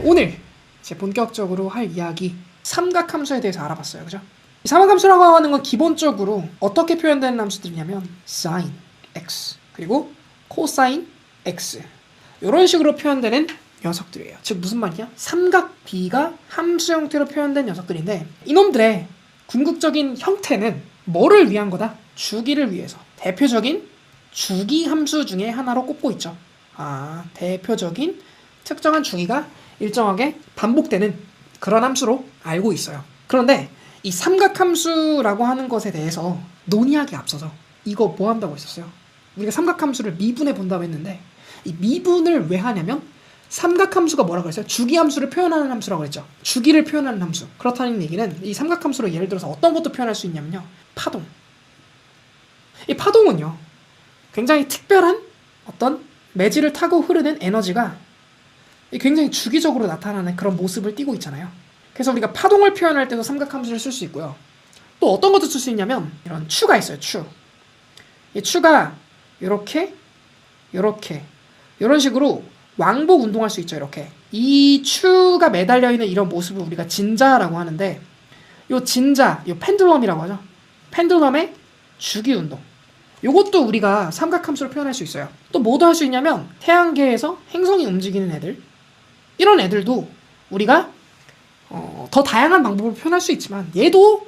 오늘 이제 본격적으로 할 이야기 삼각함수에 대해서 알아봤어요. 그죠? 이 삼각함수라고 하는 건 기본적으로 어떻게 표현되는 함수들이냐면 sin x 그리고 cosine x 이런 식으로 표현되는 녀석들이에요. 즉 무슨 말이냐? 삼각 B가 함수 형태로 표현된 녀석들인데 이놈들의 궁극적인 형태는 뭐를 위한 거다? 주기를 위해서 대표적인 주기 함수 중에 하나로 꼽고 있죠. 아 대표적인 특정한 주기가 일정하게 반복되는 그런 함수로 알고 있어요. 그런데 이 삼각함수라고 하는 것에 대해서 논의하기 앞서서 이거 뭐 한다고 했었어요? 우리가 삼각함수를 미분해 본다고 했는데 이 미분을 왜 하냐면 삼각함수가 뭐라고 했어요? 주기함수를 표현하는 함수라고 했죠. 주기를 표현하는 함수. 그렇다는 얘기는 이 삼각함수로 예를 들어서 어떤 것도 표현할 수 있냐면요. 파동. 이 파동은요. 굉장히 특별한 어떤 매질을 타고 흐르는 에너지가 굉장히 주기적으로 나타나는 그런 모습을 띠고 있잖아요. 그래서 우리가 파동을 표현할 때도 삼각함수를 쓸 수 있고요. 또 어떤 것도 쓸 수 있냐면 이런 추가 있어요. 추. 이 추가 이렇게 이렇게 이런 식으로 왕복 운동할 수 있죠. 이렇게 이 추가 매달려 있는 이런 모습을 우리가 진자라고 하는데 요 진자, 요 펜들럼이라고 하죠. 펜들럼의 주기 운동. 요것도 우리가 삼각함수로 표현할 수 있어요. 또 뭐도 할 수 있냐면 태양계에서 행성이 움직이는 애들 이런 애들도 우리가 어, 더 다양한 방법으로 표현할 수 있지만 얘도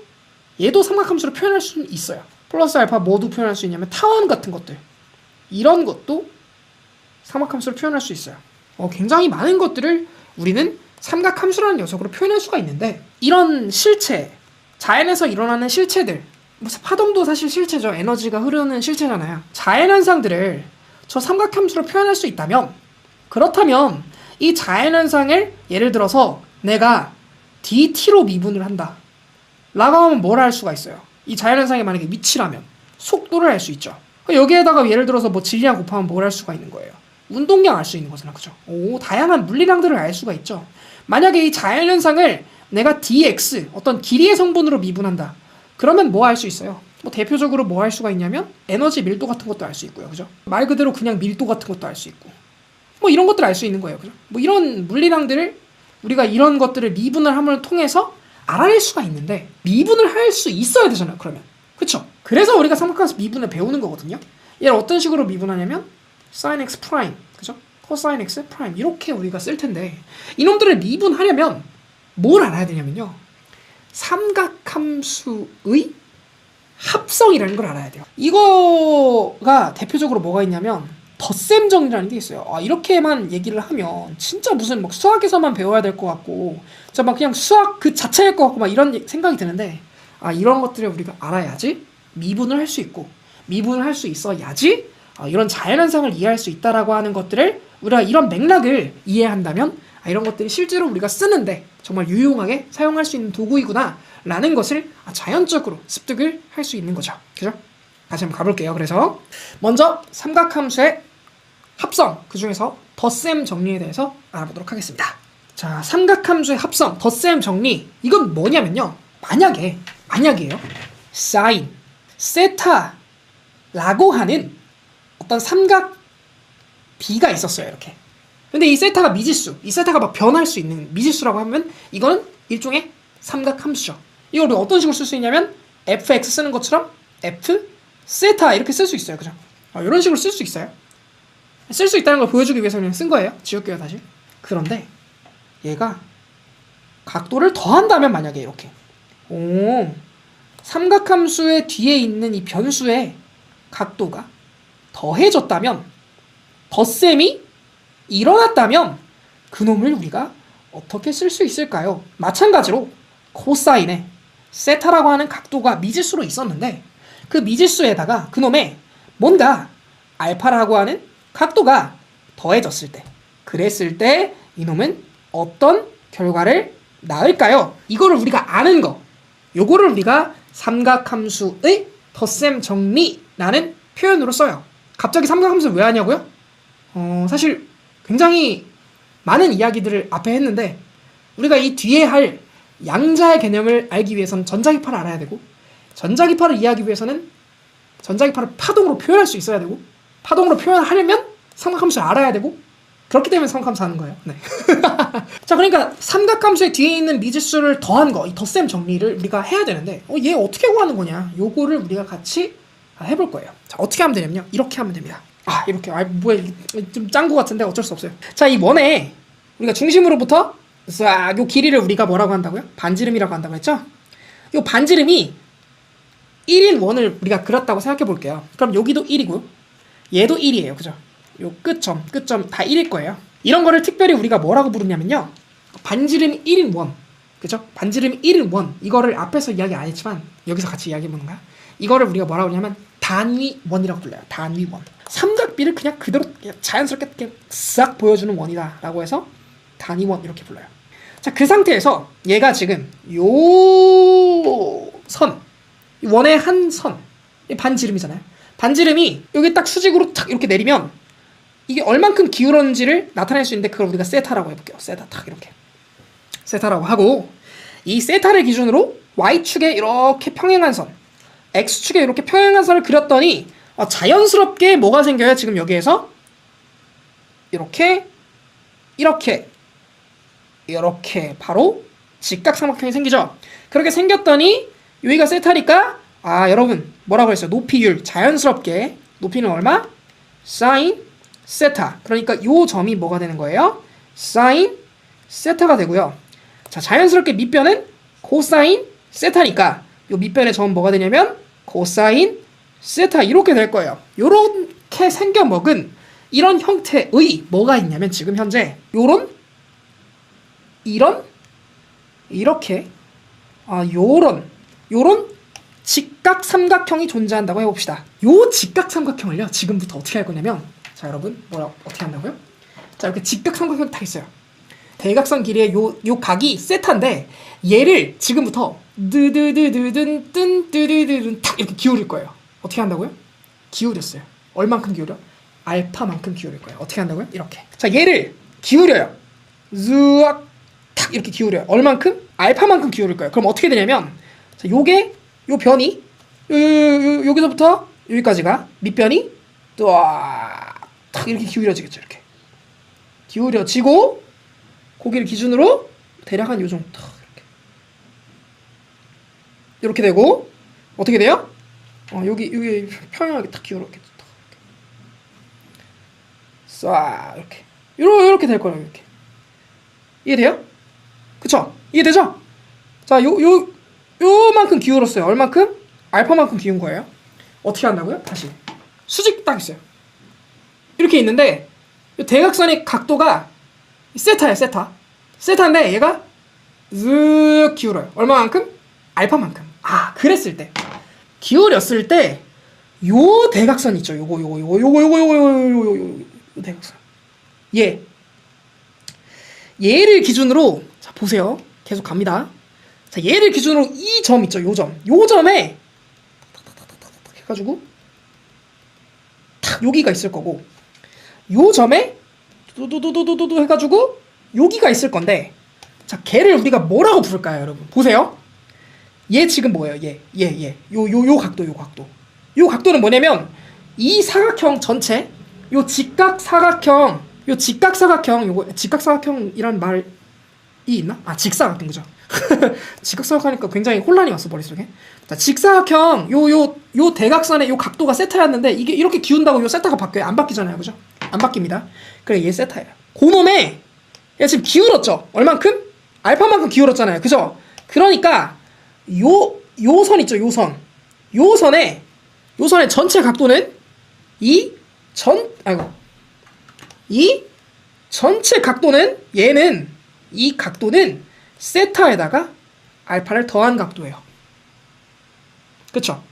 얘도 삼각함수로 표현할 수 있어요. 플러스 알파 뭐도 표현할 수 있냐면 타원 같은 것들 이런 것도 삼각함수로 표현할 수 있어요. 어, 굉장히 많은 것들을 우리는 삼각함수라는 녀석으로 표현할 수가 있는데 이런 실체 자연에서 일어나는 실체들 무슨 파동도 사실 실체죠. 에너지가 흐르는 실체잖아요. 자연 현상들을 저 삼각함수로 표현할 수 있다면 그렇다면 이 자연현상을 예를 들어서 내가 dt로 미분을 한다. 라고 하면 뭘 할 수가 있어요? 이 자연현상이 만약에 위치라면 속도를 알 수 있죠. 여기에다가 예를 들어서 뭐 질량 곱하면 뭘 할 수가 있는 거예요? 운동량 알 수 있는 거잖아. 그죠? 오, 다양한 물리량들을 알 수가 있죠. 만약에 이 자연현상을 내가 dx, 어떤 길이의 성분으로 미분한다. 그러면 뭐 할 수 있어요? 뭐 대표적으로 뭐 할 수가 있냐면 에너지 밀도 같은 것도 알 수 있고요. 그죠? 말 그대로 그냥 밀도 같은 것도 알 수 있고. 뭐 이런 것들 알수 있는 거예요. 그죠? 뭐 이런 물리량들을 우리가 이런 것들을 미분을 함을 통해서 알아낼 수가 있는데 미분을 할 수 있어야 되잖아요. 그러면. 그쵸? 그래서 우리가 삼각함수 미분을 배우는 거거든요. 얘를 어떤 식으로 미분하냐면 sin x 프라임, 그죠? cosine x 프라임 이렇게 우리가 쓸 텐데 이놈들을 미분하려면 뭘 알아야 되냐면요. 삼각함수의 합성이라는 걸 알아야 돼요. 이거가 대표적으로 뭐가 있냐면 덧셈 정리라는 게 있어요. 아, 이렇게만 얘기를 하면 진짜 무슨 막 수학에서만 배워야 될 것 같고, 진짜 막 그냥 수학 그 자체일 것 같고 막 이런 생각이 드는데, 아 이런 것들을 우리가 알아야지 미분을 할 수 있고, 미분을 할 수 있어야지 아, 이런 자연현상을 이해할 수 있다라고 하는 것들을 우리가 이런 맥락을 이해한다면 아, 이런 것들이 실제로 우리가 쓰는데 정말 유용하게 사용할 수 있는 도구이구나 라는 것을 아, 자연적으로 습득을 할 수 있는 거죠. 그죠? 다시 한번 가볼게요. 그래서 먼저 삼각함수의 합성 그 중에서 덧셈 정리에 대해서 알아보도록 하겠습니다. 자, 삼각함수의 합성 덧셈 정리 이건 뭐냐면요. 만약에 만약에요. 사인 세타라고 하는 어떤 삼각 B가 있었어요. 이렇게. 근데 이 세타가 미지수, 이 세타가 막 변할 수 있는 미지수라고 하면 이거는 일종의 삼각함수죠. 이걸 우리가 어떤 식으로 쓸 수 있냐면 fx 쓰는 것처럼 f 세타 이렇게 쓸 수 있어요. 그죠? 어, 이런 식으로 쓸 수 있어요. 쓸 수 있다는 걸 보여주기 위해서 그냥 쓴 거예요. 지울게요, 다시. 그런데 얘가 각도를 더한다면 만약에 이렇게 오 삼각함수의 뒤에 있는 이 변수의 각도가 더해졌다면 덧셈이 일어났다면 그놈을 우리가 어떻게 쓸 수 있을까요? 마찬가지로 코사인의 세타라고 하는 각도가 미지수로 있었는데 그 미지수에다가 그놈의 뭔가 알파라고 하는 각도가 더해졌을 때 그랬을 때 이놈은 어떤 결과를 낳을까요? 이거를 우리가 아는 거 요거를 우리가 삼각함수의 덧셈 정리라는 표현으로 써요. 갑자기 삼각함수 왜 하냐고요? 어, 사실 굉장히 많은 이야기들을 앞에 했는데 우리가 이 뒤에 할 양자의 개념을 알기 위해서는 전자기파를 알아야 되고 전자기파를 이해하기 위해서는 전자기파를 파동으로 표현할 수 있어야 되고 파동으로 표현하려면 삼각함수를 알아야 되고 그렇기 때문에 삼각함수 하는 거예요. 네. 자, 그러니까 삼각함수의 뒤에 있는 미지수를 더한 거, 이 덧셈 정리를 우리가 해야 되는데, 어, 얘 어떻게 구하는 거냐? 요거를 우리가 같이 해볼 거예요. 자, 어떻게 하면 되냐면요. 이렇게 하면 됩니다. 아, 이렇게. 아, 뭐야. 좀 짠 거 같은데 어쩔 수 없어요. 자, 이 원에 우리가 중심으로부터 싹, 요 길이를 우리가 뭐라고 한다고요? 반지름이라고 한다고 했죠? 요 반지름이 1인 원을 우리가 그렸다고 생각해 볼게요. 그럼 여기도 1이고, 얘도 1이에요. 그죠? 요 끝점, 끝점 다 1일 거예요. 이런 거를 특별히 우리가 뭐라고 부르냐면요. 반지름 1인 원. 그죠? 반지름 1인 원. 이거를 앞에서 이야기 안 했지만 여기서 같이 이야기해 보는 거야. 이거를 우리가 뭐라고 하냐면 단위 원이라고 불러요. 단위 원. 삼각비를 그냥 그대로 그냥 자연스럽게 이렇게 싹 보여주는 원이다라고 해서 단위 원 이렇게 불러요. 자, 그 상태에서 얘가 지금 요 선, 원의 한 선, 이 반지름이잖아요. 반지름이 여기 딱 수직으로 탁 이렇게 내리면 이게 얼만큼 기울었는지를 나타낼 수 있는데 그걸 우리가 세타라고 해볼게요. 세타 탁 이렇게 세타라고 하고 이 세타를 기준으로 y축에 이렇게 평행한 선, x축에 이렇게 평행한 선을 그렸더니 어, 자연스럽게 뭐가 생겨요? 지금 여기에서 이렇게 이렇게 이렇게 바로 직각삼각형이 생기죠. 그렇게 생겼더니 여기가 세타니까 아 여러분 뭐라고 했어요? 높이율 자연스럽게 높이는 얼마? 사인 세타. 그러니까 요 점이 뭐가 되는 거예요? 사인 세타가 되고요. 자 자연스럽게 밑변은 코사인 세타니까 요 밑변의 점은 뭐가 되냐면 코사인 세타 이렇게 될 거예요. 요렇게 생겨 먹은 이런 형태의 뭐가 있냐면 지금 현재 요런 이런 이렇게 아 요런 요런 직각 삼각형이 존재한다고 해봅시다. 요 직각 삼각형을요 지금부터 어떻게 할 거냐면 자 여러분 뭐라 어떻게 한다고요? 자 이렇게 직각 삼각형 딱 있어요. 대각선 길이의 요, 요 각이 세타인데 얘를 지금부터 드드드드든 뜬 드드드든 탁 이렇게 기울일 거예요. 어떻게 한다고요? 기울였어요. 얼만큼 기울여? 알파만큼 기울일 거예요. 어떻게 한다고요? 이렇게. 자 얘를 기울여요. 즈악 탁 이렇게 기울여요. 얼만큼? 알파만큼 기울일 거예요. 그럼 어떻게 되냐면 자, 요게 요 변이 요, 요, 요, 요, 여기서부터 여기까지가 밑변이 또탁 이렇게 기울여지겠죠. 이렇게 기울여지고 고기를 기준으로 대략 한 요 정도 탁 이렇게 이렇게 되고 어떻게 돼요? 어, 여기 여기 평행하게 딱 기울었겠죠. 탁 이렇게 쏴 이렇게 요러 이렇게 될 거예요. 이렇게 이해돼요? 그쵸? 이해되죠? 자, 요, 요, 요 만큼 기울었어요. 얼만큼? 알파만큼 기운 거예요. 어떻게 한다고요? 다시. 수직 딱 있어요. 이렇게 있는데, 요 대각선의 각도가 세타예요, 세타. 세타인데, 얘가 쓱 기울어요. 얼마만큼? 알파만큼. 아, 그랬을 때. 기울였을 때, 요 대각선 있죠. 요거, 요거, 요거, 요거, 요거, 요거, 요거, 요거, 요 대각선. 얘. 얘를 기준으로 자 보세요. 계속 갑니다. 자 얘를 기준으로 이 점 있죠. 요 점. 요 점에 해가지고 탁 여기가 있을 거고 요 점에 두두두두두두 해가지고 여기가 있을 건데 자 걔를 우리가 뭐라고 부를까요, 여러분? 보세요. 얘 지금 뭐예요? 얘, 얘, 얘. 요, 요, 요 각도, 요 각도. 요 각도는 뭐냐면 이 사각형 전체, 요 직각 사각형 요 직각 사각형 요거 직각 사각형이란 말이 있나? 아 직사각형 그죠? 직각사각하니까 굉장히 혼란이 왔어 머릿속에. 자 직사각형 요 요 요 대각선의 요 각도가 세타였는데 이게 이렇게 기운다고 요 세타가 바뀌어요? 안 바뀌잖아요, 그죠? 안 바뀝니다. 그래 얘 세타예요. 고놈에 얘 지금 기울었죠? 얼만큼? 알파만큼 기울었잖아요, 그죠? 그러니까 요 요 선 있죠, 요 선. 요 선에 요 선의 전체 각도는 이 전 아이고 이 전체 각도는 얘는 이 각도는 세타에다가 알파를 더한 각도예요. 그쵸?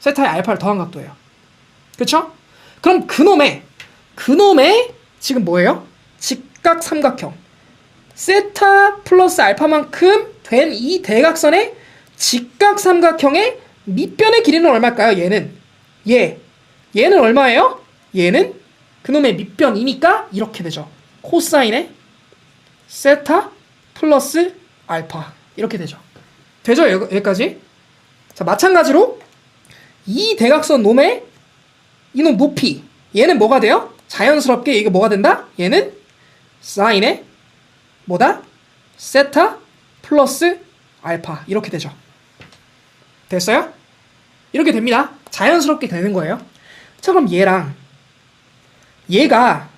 세타에 알파를 더한 각도예요. 그쵸? 그럼 그놈의 그놈의 지금 뭐예요? 직각 삼각형 세타 플러스 알파만큼 된 이 대각선의 직각 삼각형의 밑변의 길이는 얼마일까요? 얘는 얘 얘는 얼마예요? 얘는 그놈의 밑변이니까 이렇게 되죠. 코사인의 세타 플러스 알파 이렇게 되죠. 되죠? 여기까지? 자 마찬가지로 이 대각선 놈의 이놈 높이 얘는 뭐가 돼요? 자연스럽게 이게 뭐가 된다? 얘는 사인의 뭐다? 세타 플러스 알파 이렇게 되죠. 됐어요? 이렇게 됩니다. 자연스럽게 되는 거예요. 자 그럼 얘랑 얘가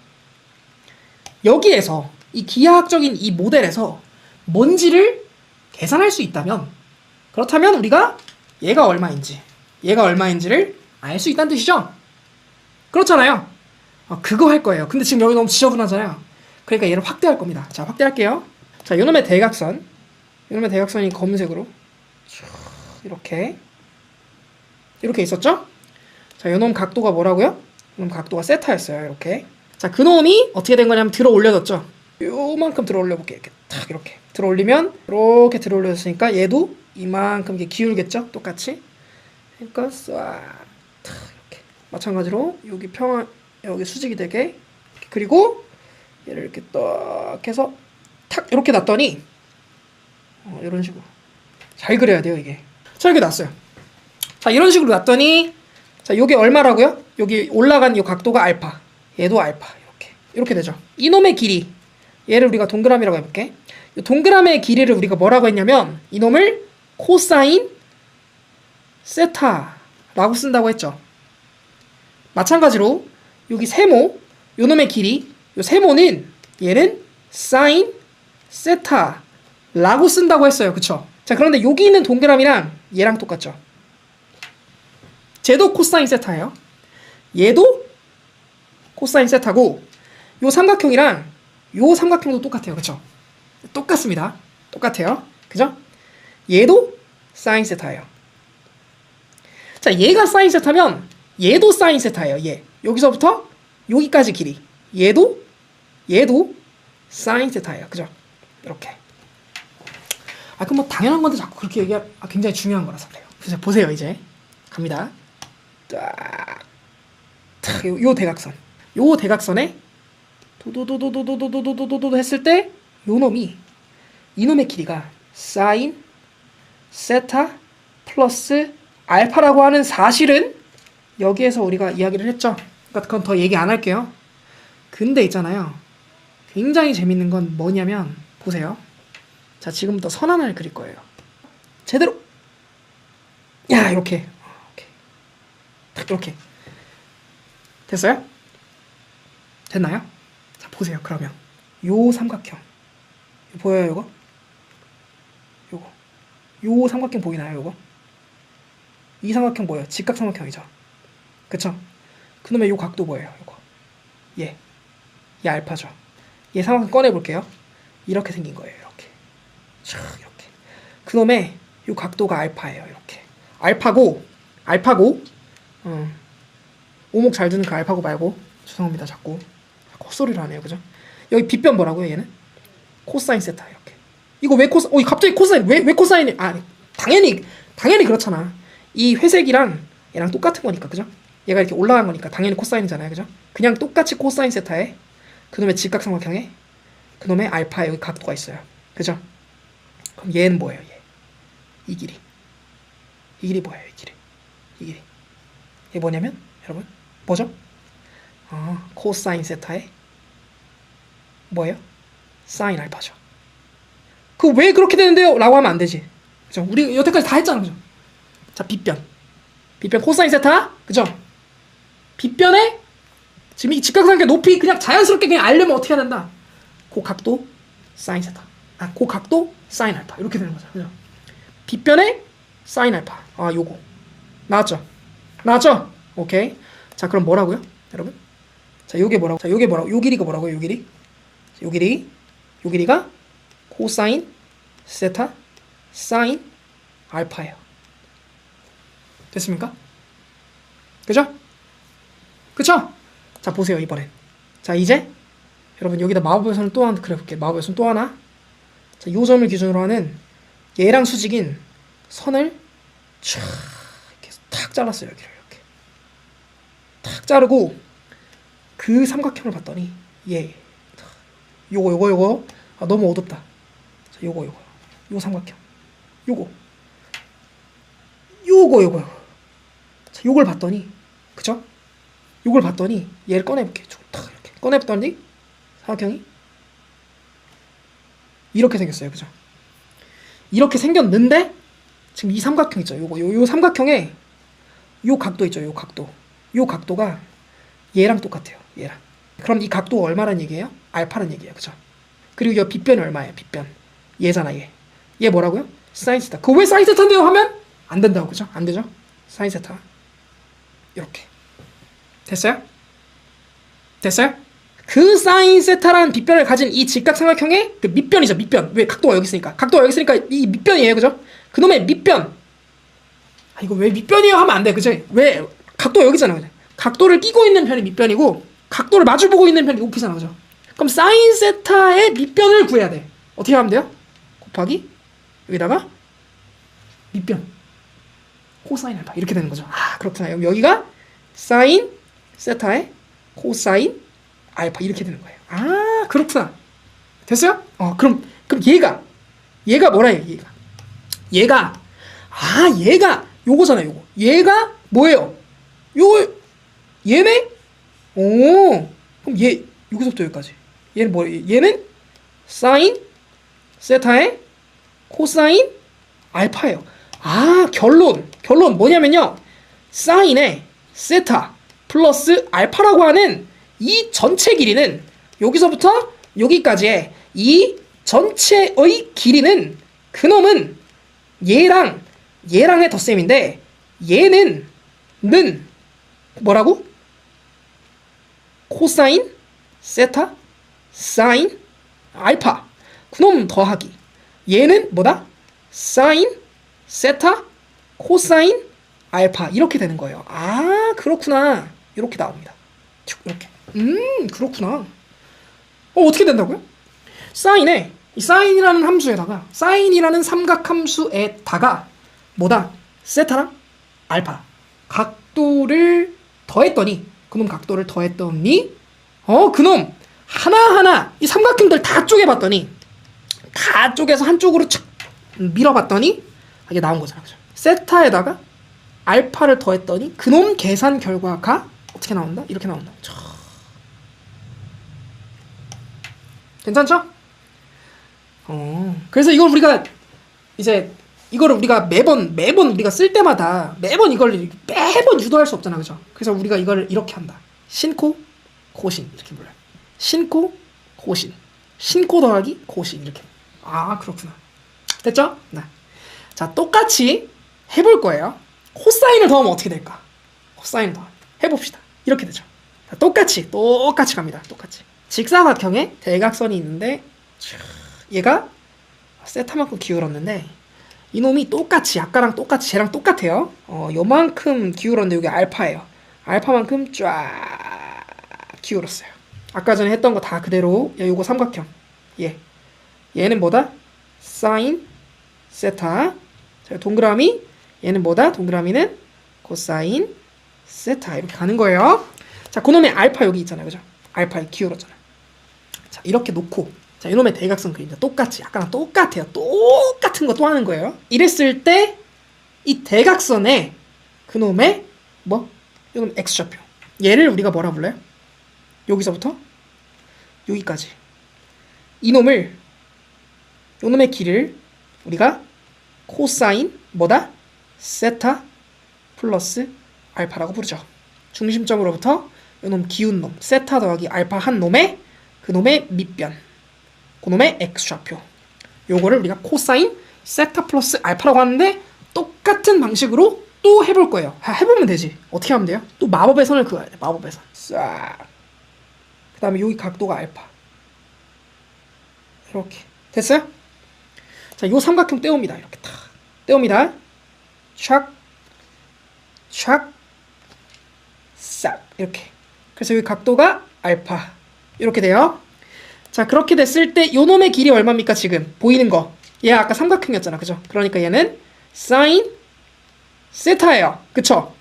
여기에서 이 기하학적인 이 모델에서 뭔지를 계산할 수 있다면 그렇다면 우리가 얘가 얼마인지 얘가 얼마인지를 알 수 있다는 뜻이죠. 그렇잖아요. 어, 그거 할 거예요. 근데 지금 여기 너무 지저분하잖아요. 그러니까 얘를 확대할 겁니다. 자 확대할게요. 자 요놈의 대각선 요놈의 대각선이 검은색으로 쭉 이렇게 이렇게 있었죠? 자 요놈 각도가 뭐라고요? 요놈 각도가 세타였어요. 이렇게 자 그놈이 어떻게 된 거냐면 들어 올려졌죠. 요만큼 들어 올려볼게요. 이렇게 탁 이렇게 들어 올리면 이렇게 들어 올려졌으니까 얘도 이만큼 기울겠죠? 똑같이? 그러니까 싹 탁, 이렇게. 마찬가지로 여기 평화 여기 수직이 되게. 그리고 얘를 이렇게 딱 해서 탁 이렇게 놨더니 어, 이런 식으로. 잘 그려야 돼요 이게. 자 이렇게 놨어요. 자 이런 식으로 놨더니 자 요게 얼마라고요? 여기 올라간 이 각도가 알파. 얘도 알파. 이렇게. 이렇게 되죠. 이놈의 길이 얘를 우리가 동그라미라고 해볼게. 이 동그라미의 길이를 우리가 뭐라고 했냐면 이놈을 코사인 세타라고 쓴다고 했죠. 마찬가지로 여기 세모 요놈의 길이 요 세모는 얘는 사인 세타라고 쓴다고 했어요. 그쵸? 자 그런데 여기 있는 동그라미랑 얘랑 똑같죠. 쟤도 코사인 세타예요. 얘도 코사인 세타고 요 삼각형이랑 요 삼각형도 똑같아요. 그쵸? 똑같습니다. 똑같아요. 그죠? 얘도 사인 세타예요. 자 얘가 사인 세타면 얘도 사인 세타예요 얘. 여기서부터 여기까지 길이. 얘도 얘도 사인 세타예요. 그죠? 이렇게. 아 그럼 뭐 당연한 건데 자꾸 그렇게 얘기하 아, 굉장히 중요한 거라서 그래요. 그래서 보세요 이제. 갑니다. 딱. 탁, 요, 요 대각선. 요 대각선에 도도도도도도도도도도도 했을 때 요놈이 이놈의 길이가 사인 세타 플러스 알파라고 하는 사실은 여기에서 우리가 이야기를 했죠. 그러니까 그건 더 얘기 안 할게요. 근데 있잖아요. 굉장히 재밌는 건 뭐냐면 보세요. 자 지금부터 선 하나를 그릴 거예요. 제대로 야 이렇게 이렇게 딱 이렇게 됐어요? 됐나요? 자 보세요. 그러면 요 삼각형 보여요 요거? 요거 요 삼각형 보이나요 요거? 이 삼각형 뭐예요? 직각 삼각형이죠. 그쵸? 그놈의 요 각도 뭐예요? 요거. 얘. 얘 알파죠. 얘 삼각형 꺼내볼게요. 이렇게 생긴 거예요. 이렇게. 촥 이렇게. 그놈의 요 각도가 알파예요. 이렇게. 알파고, 알파고, 어, 오목 잘 드는 그 알파고 말고, 죄송합니다. 자꾸. 헛소리를 하네요. 그죠? 여기 빗변 뭐라고요, 얘는? 코사인 세타, 이렇게. 이거 왜 코사, 어, 갑자기 코사인, 왜, 왜 코사인이, 아, 당연히, 당연히 그렇잖아. 이 회색이랑 얘랑 똑같은 거니까 그죠? 얘가 이렇게 올라간 거니까 당연히 코사인이잖아요 그죠? 그냥 똑같이 코사인 세타에 그놈의 직각삼각형에 그놈의 알파에 여기 각도가 있어요 그죠? 그럼 얘는 뭐예요 얘? 이 길이 이 길이 뭐예요 이 길이 이 길이 이게 뭐냐면 여러분 뭐죠? 어, 코사인 세타에 뭐예요? 사인 알파죠 그 왜 그렇게 되는데요? 라고 하면 안 되지 그죠? 우리 여태까지 다 했잖아 그죠? 자, 빗변. 빗변 코사인 세타. 그죠? 빗변에 지금 이 직각삼각형 높이 그냥 자연스럽게 그냥 알려면 어떻게 해야 된다? 그 각도 사인 세타. 아, 그 각도 사인 알파. 이렇게 되는 거죠. 그죠? 빗변에 사인 알파. 아, 요거. 나왔죠? 나왔죠? 오케이. 자, 그럼 뭐라고요? 여러분? 자, 요게 뭐라고? 자, 요게 뭐라고? 요 길이가 뭐라고요? 요 길이? 요 길이. 요 길이가 코사인 세타 사인 알파예요. 됐습니까? 그죠? 그쵸? 자 보세요 이번엔 자 이제 여러분 여기다 마법의 선을 또 하나 그려볼게요 마법의 선 또 하나 자 요 점을 기준으로 하는 얘랑 수직인 선을 촥 이렇게 탁 잘랐어요 여기를 이렇게 탁 자르고 그 삼각형을 봤더니 얘 요거 요거 요거 아 너무 어둡다 자 요거 요거 요 삼각형 요거 요거 요거 요거 자, 요걸 봤더니 그쵸? 요걸 봤더니 얘를 꺼내볼게. 요탁 이렇게 꺼내봤더니 삼각형이 이렇게 생겼어요. 그죠? 이렇게 생겼는데 지금 이 삼각형 있죠. 요거 요, 요 삼각형에 요 각도 있죠. 요 각도. 요 각도가 얘랑 똑같아요. 얘랑. 그럼 이 각도가 얼마란 얘기예요? 알파란 얘기예요. 그죠? 그리고 이 빗변이 얼마예요? 빗변. 얘잖아, 얘. 얘 뭐라고요? 사인 세타. 그거 왜 사인 세타인데요? 하면 안 된다고. 그죠? 안 되죠? 사인 세타. 이렇게. 됐어요? 됐어요? 그 사인 세타라는 빗변을 가진 이 직각삼각형의 그 밑변이죠 밑변 왜 각도가 여기 있으니까 각도가 여기 있으니까 이 밑변이에요 그죠 그놈의 밑변 아 이거 왜 밑변이에요 하면 안 돼 그죠 왜 각도가 여기잖아 그죠 각도를 끼고 있는 편이 밑변이고 각도를 마주보고 있는 편이 높이잖아 그죠 그럼 사인 세타의 밑변을 구해야 돼 어떻게 하면 돼요 곱하기 여기다가 밑변 코사인 알파 이렇게 되는 거죠 아 그렇구나 여기가 사인 세타의 코사인 알파 이렇게 되는 거예요. 아 그렇구나. 됐어요? 어 그럼 그럼 얘가 얘가 뭐라요? 얘가 얘가 아 얘가 요거잖아 요거. 얘가 뭐예요? 요 얘네? 오 그럼 얘 여기서부터 여기까지. 얘는 뭐예요? 얘는 사인 세타의 코사인 알파예요. 아 결론 결론 뭐냐면요 사인의 세타 플러스 알파라고 하는 이 전체 길이는 여기서부터 여기까지의 이 전체의 길이는 그놈은 얘랑 얘랑의 덧셈인데 얘는 는 뭐라고? 코사인 세타 사인 알파 그놈 더하기 얘는 뭐다? 사인 세타 코사인 알파 이렇게 되는 거예요. 아 그렇구나 이렇게 나옵니다. 이렇게. 음 그렇구나. 어 어떻게 된다고요? 사인에 이 사인이라는 함수에다가 사인이라는 삼각 함수에다가 뭐다 세타랑 알파 각도를 더했더니 그놈 각도를 더했더니 어 그놈 하나하나 이 삼각형들 다 쪼개봤더니 다 쪼개서 한쪽으로 착 밀어봤더니 이게 나온 거잖아 그죠? 세타에다가 알파를 더했더니 그놈 계산 결과가 어떻게 나온다? 이렇게 나온다. 괜찮죠? 어. 그래서 이걸 우리가 이제 이거를 우리가 매번 매번 우리가 쓸 때마다 매번 이걸 매번 유도할 수 없잖아, 그죠? 그래서 우리가 이걸 이렇게 한다. 신코 고신 이렇게 불러요. 신코 고신 신코 더하기 고신 이렇게. 아 그렇구나. 됐죠? 네. 자 똑같이 해볼 거예요. 코사인을 더하면 어떻게 될까? 코사인 더 해봅시다. 이렇게 되죠. 자, 똑같이 똑같이 갑니다. 똑같이. 직사각형에 대각선이 있는데 얘가 세타만큼 기울었는데 이놈이 똑같이 아까랑 똑같이 쟤랑 똑같아요. 어, 요만큼 기울었는데 여기 알파예요. 알파만큼 쫙 기울었어요. 아까 전에 했던 거 다 그대로 야, 요거 삼각형. 얘. 얘는 뭐다? 사인 세타. 자, 동그라미 얘는 뭐다? 동그라미는 코사인 세타 이렇게 가는 거예요. 자, 그놈의 알파 여기 있잖아요. 그죠? 알파에 기울었잖아요. 자, 이렇게 놓고 자, 이놈의 대각선 그림자 똑같이 약간 똑같아요. 똑같은 거 또 하는 거예요. 이랬을 때 이 대각선에 그놈의 뭐? 이놈 x좌표. 얘를 우리가 뭐라 불러요? 여기서부터 여기까지. 이놈을 요놈의 길을 우리가 코사인 뭐다? 세타 플러스 알파라고 부르죠. 중심점으로부터 요놈 기운 놈 세타 더하기 알파 한 놈의 그 놈의 밑변 그 놈의 x좌표 요거를 우리가 코사인 세타 플러스 알파라고 하는데 똑같은 방식으로 또 해볼 거예요. 하, 해보면 되지. 어떻게 하면 돼요? 또 마법의 선을 그어야 돼. 마법의 선. 싹. 그 다음에 여기 각도가 알파. 이렇게. 됐어요? 자, 요 삼각형 떼옵니다. 이렇게 탁. 떼옵니다. 촥. 촥. 싹. 이렇게. 그래서 여기 각도가 알파. 이렇게 돼요. 자, 그렇게 됐을 때 요놈의 길이 얼마입니까, 지금? 보이는 거. 얘 아까 삼각형이었잖아. 그죠? 그러니까 얘는 사인 세타예요. 그쵸?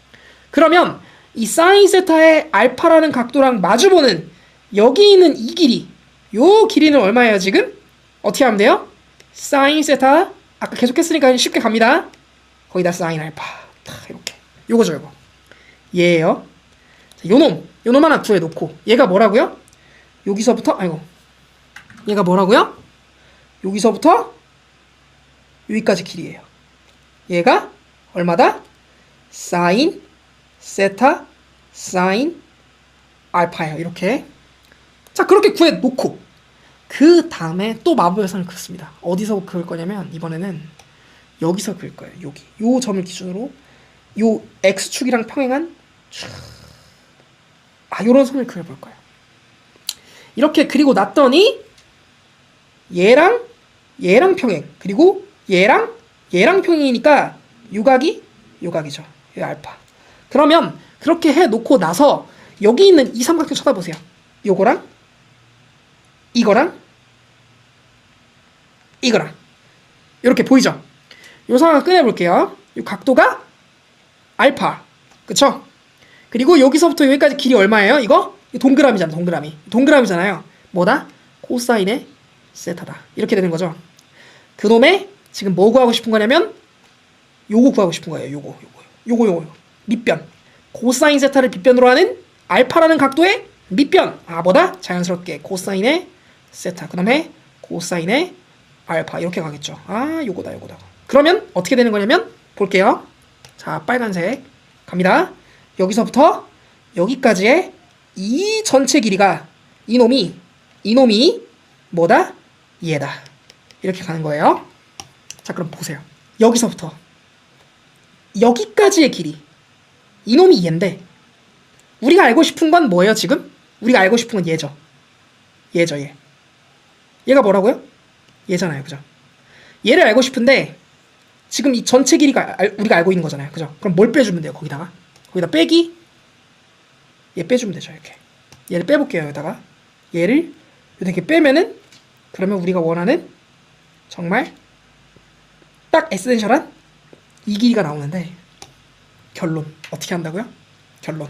그러면 이 사인 세타의 알파라는 각도랑 마주보는 여기 있는 이 길이 요 길이는 얼마예요, 지금? 어떻게 하면 돼요? 사인 세타 아까 계속 했으니까 쉽게 갑니다. 거기다 사인 알파. 딱 이렇게. 요거죠, 요거. 얘예요. 자, 요놈. 요놈 하나 구해놓고 얘가 뭐라고요? 여기서부터 아이고 얘가 뭐라고요? 여기서부터 여기까지 길이에요. 얘가 얼마다? 사인 세타 사인 알파예요. 이렇게. 자, 그렇게 구해 놓고 그 다음에 또 마법의 선을 긋습니다. 어디서 그을 거냐면 이번에는 여기서 그을 거예요. 여기. 요 점을 기준으로 요 x축이랑 평행한 촤- 아, 요런 선을 그려 볼 거예요. 이렇게 그리고 났더니 얘랑 얘랑 평행 그리고 얘랑 얘랑 평행이니까 유각이 유각이죠. 이 알파. 그러면 그렇게 해 놓고 나서 여기 있는 이 삼각형 쳐다보세요. 요거랑 이거랑 이거랑 이렇게 보이죠? 요 상황 꺼내 볼게요. 이 각도가 알파. 그쵸? 그리고 여기서부터 여기까지 길이 얼마예요? 이거? 동그라미잖아, 동그라미. 동그라미잖아요. 뭐다? 코사인의 세타다. 이렇게 되는 거죠. 그놈의 지금 뭐 구하고 싶은 거냐면 요거 구하고 싶은 거예요. 요거, 요거, 요거, 요거. 밑변. 코사인 세타를 빗변으로 하는 알파라는 각도의 밑변. 아, 뭐다? 자연스럽게 코사인의 세타. 그 다음에 코사인의 알파. 이렇게 가겠죠. 아, 요거다, 요거다. 그러면 어떻게 되는 거냐면 볼게요. 자, 빨간색 갑니다. 여기서부터 여기까지의 이 전체 길이가 이놈이 이놈이 뭐다? 얘다. 이렇게 가는 거예요. 자, 그럼 보세요. 여기서부터 여기까지의 길이 이놈이 얘인데 우리가 알고 싶은 건 뭐예요, 지금? 우리가 알고 싶은 건 얘죠. 얘죠, 얘. 얘가 뭐라고요? 얘잖아요, 그죠? 얘를 알고 싶은데 지금 이 전체 길이가 알- 우리가 알고 있는 거잖아요. 그죠? 그럼 뭘 빼주면 돼요, 거기다가? 거기다 빼기? 얘 빼주면 되죠, 이렇게. 얘를 빼볼게요, 여기다가. 얘를 이렇게 빼면은 그러면 우리가 원하는 정말 딱 에센셜한 이 길이가 나오는데 결론 어떻게 한다고요? 결론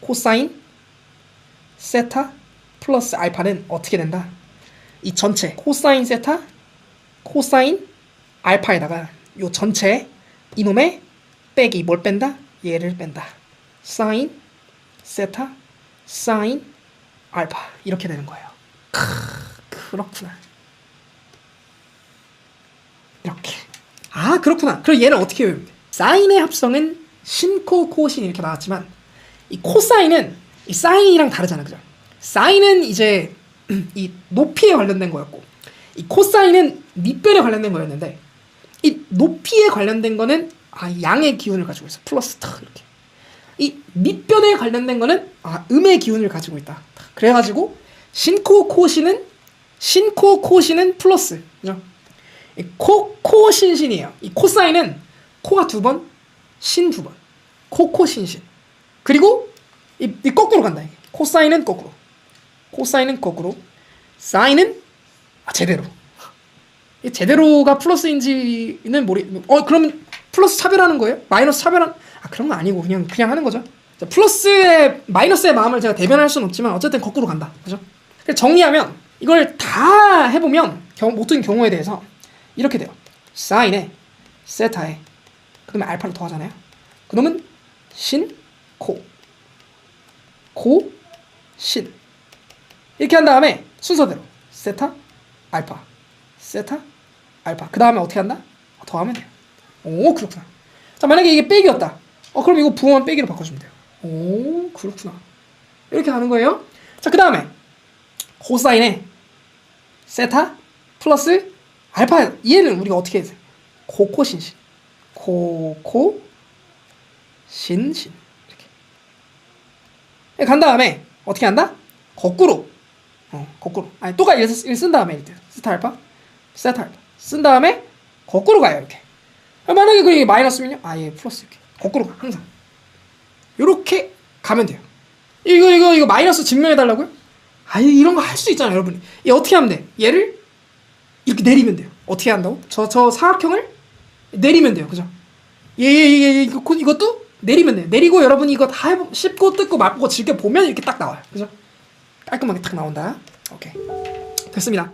코사인 세타 플러스 알파는 어떻게 된다? 이 전체 코사인 세타 코사인 알파에다가 요 전체 이놈의 빼기 뭘 뺀다? 얘를 뺀다. 사인 세타 사인 알파 이렇게 되는 거예요. 크, 그렇구나. 이렇게. 아 그렇구나. 그럼 얘를 어떻게 외우면 돼? 사인의 합성은 신코 코신 이렇게 나왔지만 이 코사인은 이 사인이랑 다르잖아, 그죠? 사인은 이제 이 높이에 관련된 거였고 이 코사인은 밑변에 관련된 거였는데 이 높이에 관련된 거는 아 양의 기운을 가지고 있어 플러스 탁 이렇게 이 밑변에 관련된 거는 아 음의 기운을 가지고 있다 그래가지고 신코 코신은 신코 코신은 플러스 그죠 이 코, 코, 신신이에요. 이 코사인은 코가 두 번, 신 두 번. 코, 코, 신신. 그리고 이, 이 거꾸로 간다. 이게. 코사인은 거꾸로. 코사인은 거꾸로. 사인은 아, 제대로. 이 제대로가 플러스인지는 모르. 어 그러면 플러스 차별하는 거예요? 마이너스 차별한? 아 그런 거 아니고 그냥 그냥 하는 거죠. 자, 플러스의 마이너스의 마음을 제가 대변할 수는 없지만 어쨌든 거꾸로 간다. 그죠? 정리하면 이걸 다 해보면 경, 모든 경우에 대해서 이렇게 돼요. 사인에 세타에 그다음에 알파를 더하잖아요. 그러면 신, 코, 코, 신 이렇게 한 다음에 순서대로 세타, 알파, 세타, 알파. 그 다음에 어떻게 한다? 더하면 돼요. 오 그렇구나. 자 만약에 이게 빼기였다. 어 그럼 이거 부호만 빼기로 바꿔주면 돼요. 오 그렇구나. 이렇게 하는 거예요. 자 그 다음에 코사인에 세타 플러스 알파 얘는 우리가 어떻게 해야 돼? 코코신신 코코 신신 이렇게 간 다음에 어떻게 한다? 거꾸로 어 거꾸로 아니 또가 이렇게 쓴 다음에 이렇게 스타 알파 세타 알파 쓴 다음에 거꾸로 가요 이렇게 만약에 그게 마이너스면요 아예 플러스 이렇게 거꾸로 가 항상 이렇게 가면 돼요 이거 이거 이거 마이너스 증명해 달라고요? 아 이런 거 할 수 있잖아요 여러분 이 어떻게 하면 돼 얘를 이렇게 내리면 돼요. 어떻게 한다고? 저, 저 사각형을 내리면 돼요. 그죠? 예, 예, 예, 이거, 이것도 내리면 돼요. 내리고 여러분이 이거 다 해보, 씹고 뜯고 맛보고 즐겨보면 이렇게 딱 나와요. 그죠? 깔끔하게 딱 나온다. 오케이. 됐습니다.